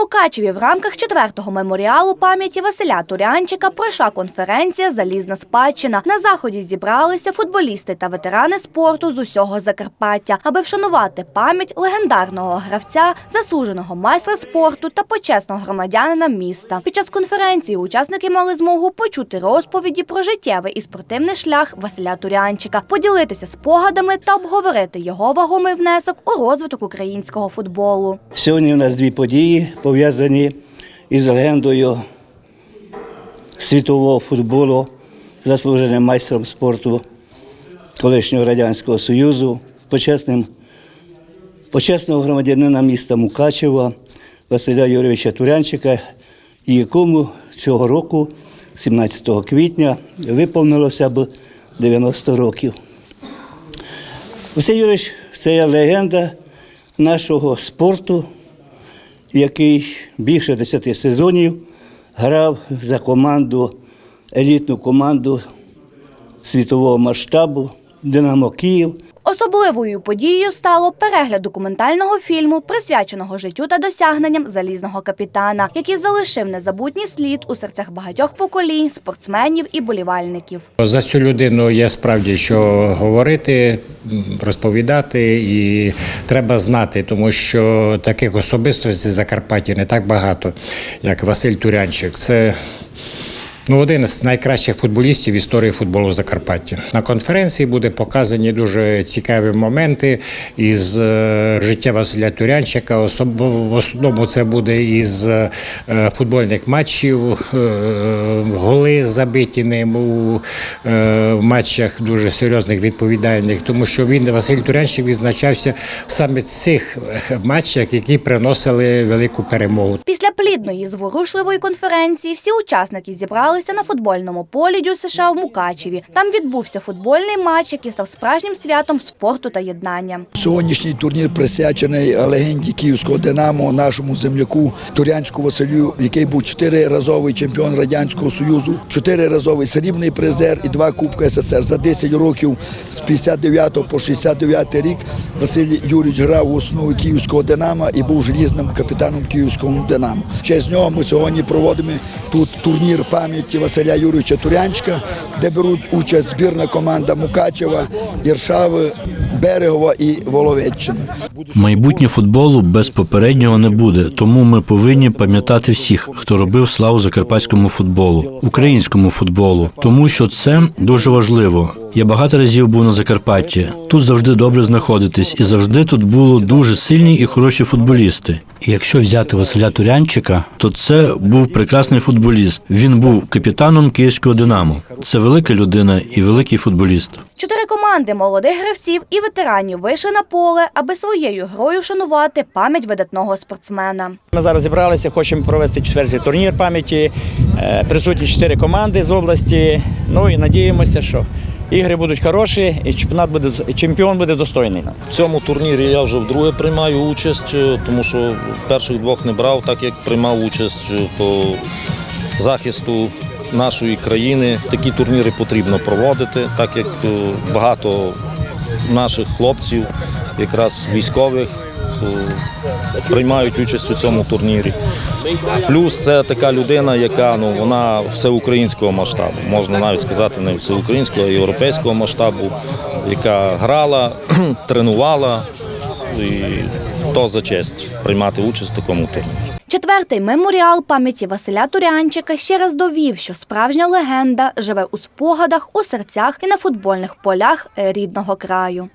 Мукачеві в рамках четвертого меморіалу пам'яті Василя Турянчика пройшла конференція Залізна спадщина. На заході зібралися футболісти та ветерани спорту з усього Закарпаття, аби вшанувати пам'ять легендарного гравця, заслуженого майстра спорту та почесного громадянина міста. Під час конференції учасники мали змогу почути розповіді про життєвий і спортивний шлях Василя Турянчика, поділитися спогадами та обговорити його вагомий внесок у розвиток українського футболу. Сьогодні у нас дві події пов'язані із легендою світового футболу, заслуженим майстром спорту колишнього Радянського Союзу, почесним, почесного громадянина міста Мукачева Василя Юрійовича Турянчика, якому цього року, 17 квітня, виповнилося б 90 років. Василь Юрійович це є легенда нашого спорту, який більше 10 сезонів грав за команду, елітну команду світового масштабу Динамо Київ. Особливою подією стало перегляд документального фільму, присвяченого життю та досягненням залізного капітана, який залишив незабутній слід у серцях багатьох поколінь, спортсменів і болівальників. За цю людину є справді що говорити, розповідати, і треба знати, тому що таких особистостей в Закарпатті не так багато, як Василь Турянчик. Це ну, один з найкращих футболістів в історії футболу в Закарпатті. На конференції буде показані дуже цікаві моменти із е, життя Василя Турянчика. В основному це буде із е, футбольних матчів, е, голи забиті ним у матчах дуже серйозних відповідальних, тому що він Василь Турянчик відзначався саме цих матчах, які приносили велику перемогу. Після плідної зворушливої конференції всі учасники зібралися на футбольному полі Дю США в Мукачеві. Там відбувся футбольний матч, який став справжнім святом спорту та єднання. Сьогоднішній турнір присвячений легенді київського Динамо, нашому земляку Турянську Василю, який був чотириразовий чемпіон Радянського Союзу, чотириразовий срібний призер і два Кубки СССР. За 10 років з 59 по 69 рік Василь Юрійович грав в основі київського Динамо і був желізним капітаном київського Динамо. Честь нього ми сьогодні проводимо тут турнір пам'яті Василя Юрійовича Турянчика, де беруть участь збірна команда Мукачева, Іршави, Берегова і Воловеччини. Майбутнє футболу без попереднього не буде, тому ми повинні пам'ятати всіх, хто робив славу закарпатському футболу, українському футболу, тому що це дуже важливо. Я багато разів був на Закарпатті. Тут завжди добре знаходитись, і завжди тут було дуже сильні і хороші футболісти. І якщо взяти Василя Турянчика, то це був прекрасний футболіст. Він був капітаном київського Динамо. Це велика людина і великий футболіст. Чотири команди молодих гравців і ветеранів вийшли на поле, аби своєю грою шанувати пам'ять видатного спортсмена. Ми зараз зібралися, хочемо провести четвертий турнір пам'яті. Е, Присутні чотири команди з області. Ну і надіємося, що ігри будуть хороші, і чемпіонат буде чемпіон буде достойний. В цьому турнірі я вже вдруге приймаю участь, е, тому що перших двох не брав, так як приймав участь е, по захисту нашої країни. Такі турніри потрібно проводити, так як е, багато наших хлопців, якраз військових, приймають участь у цьому турнірі. Плюс це така людина, яка ну вона всеукраїнського масштабу, можна навіть сказати, не всеукраїнського, а європейського масштабу, яка грала, тренувала і то за честь приймати участь в такому турнірі. Четвертий меморіал пам'яті Василя Турянчика ще раз довів, що справжня легенда живе у спогадах, у серцях і на футбольних полях рідного краю.